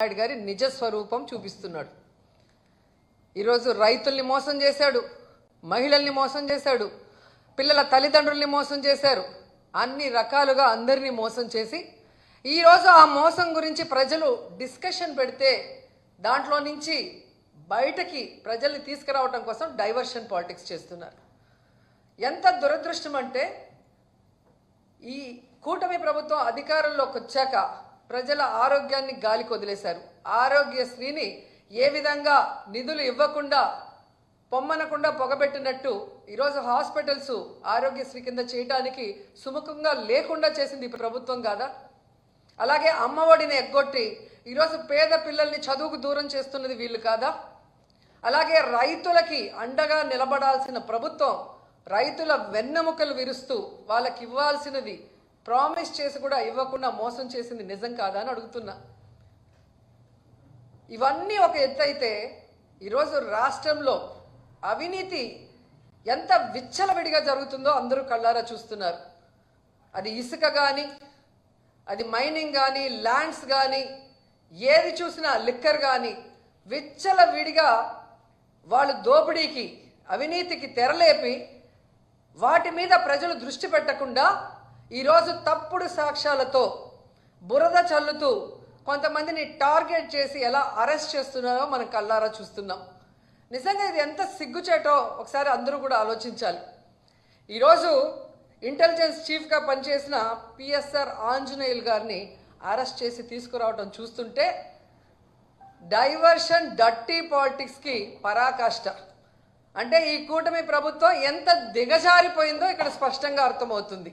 నాయుడు గారి నిజ స్వరూపం చూపిస్తున్నాడు. ఈరోజు రైతుల్ని మోసం చేశాడు మహిళల్ని మోసం చేశాడు పిల్లల తల్లిదండ్రుల్ని మోసం చేశారు. అన్ని రకాలుగా అందరినీ మోసం చేసి ఈరోజు ఆ మోసం గురించి ప్రజలు డిస్కషన్ పెడితే దాంట్లో నుంచి బయటకి ప్రజల్ని తీసుకురావడం కోసం డైవర్షన్ పాలిటిక్స్ చేస్తున్నారు. ఎంత దురదృష్టం అంటే ఈ కూటమి ప్రభుత్వం అధికారంలోకి వచ్చాక ప్రజల ఆరోగ్యాన్ని గాలికి వదిలేశారు. ఆరోగ్యశ్రీని ఏ విధంగా నిధులు ఇవ్వకుండా పొమ్మనకుండా పొగబెట్టినట్టు ఈరోజు హాస్పిటల్స్ ఆరోగ్యశ్రీ కింద చేయటానికి సుముఖంగా లేకుండా చేసింది ప్రభుత్వం కాదా? అలాగే అమ్మఒడిని ఎగ్గొట్టి ఈరోజు పేద పిల్లల్ని చదువుకు దూరం చేస్తున్నది వీళ్ళు కాదా? అలాగే రైతులకి అండగా నిలబడాల్సిన ప్రభుత్వం రైతుల వెన్నెముకలు విరుస్తూ వాళ్ళకి ఇవ్వాల్సినది ప్రామిస్ చేసి కూడా ఇవ్వకుండా మోసం చేసింది నిజం కాదా అని అడుగుతున్నా. ఇవన్నీ ఒక ఎత్తైతే ఈరోజు రాష్ట్రంలో అవినీతి ఎంత విచ్చలవిడిగా జరుగుతుందో అందరూ కళ్ళారా చూస్తున్నారు. అది ఇసుక కానీ అది మైనింగ్ కానీ ల్యాండ్స్ కానీ ఏది చూసినా లిక్కర్ కానీ విచ్చలవిడిగా వాళ్ళు దోపిడీకి అవినీతికి తెరలేపి వాటి మీద ప్రజలు దృష్టి పెట్టకుండా ఈరోజు తప్పుడు సాక్ష్యాలతో బురద చల్లుతూ కొంతమందిని టార్గెట్ చేసి ఎలా అరెస్ట్ చేస్తున్నారో మనం కళ్ళారా చూస్తున్నాం. నిజంగా ఇది ఎంత సిగ్గుచేటో ఒకసారి అందరూ కూడా ఆలోచించాలి. ఈరోజు ఇంటెలిజెన్స్ చీఫ్గా పనిచేసిన పిఎస్ఆర్ ఆంజనేయులు గారిని అరెస్ట్ చేసి తీసుకురావడం చూస్తుంటే డైవర్షన్ డట్టి పాలిటిక్స్కి పరాకాష్ట. అంటే ఈ కూటమి ప్రభుత్వం ఎంత దిగజారిపోయిందో ఇక్కడ స్పష్టంగా అర్థమవుతుంది.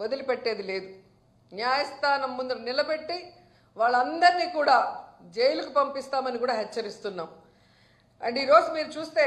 వదిలిపెట్టేది లేదు. న్యాయస్థానం ముందు నిలబెట్టి వాళ్ళందరినీ కూడా జైలుకు పంపిస్తామని కూడా హెచ్చరిస్తున్నాం. అండ్ ఈరోజు మీరు చూస్తే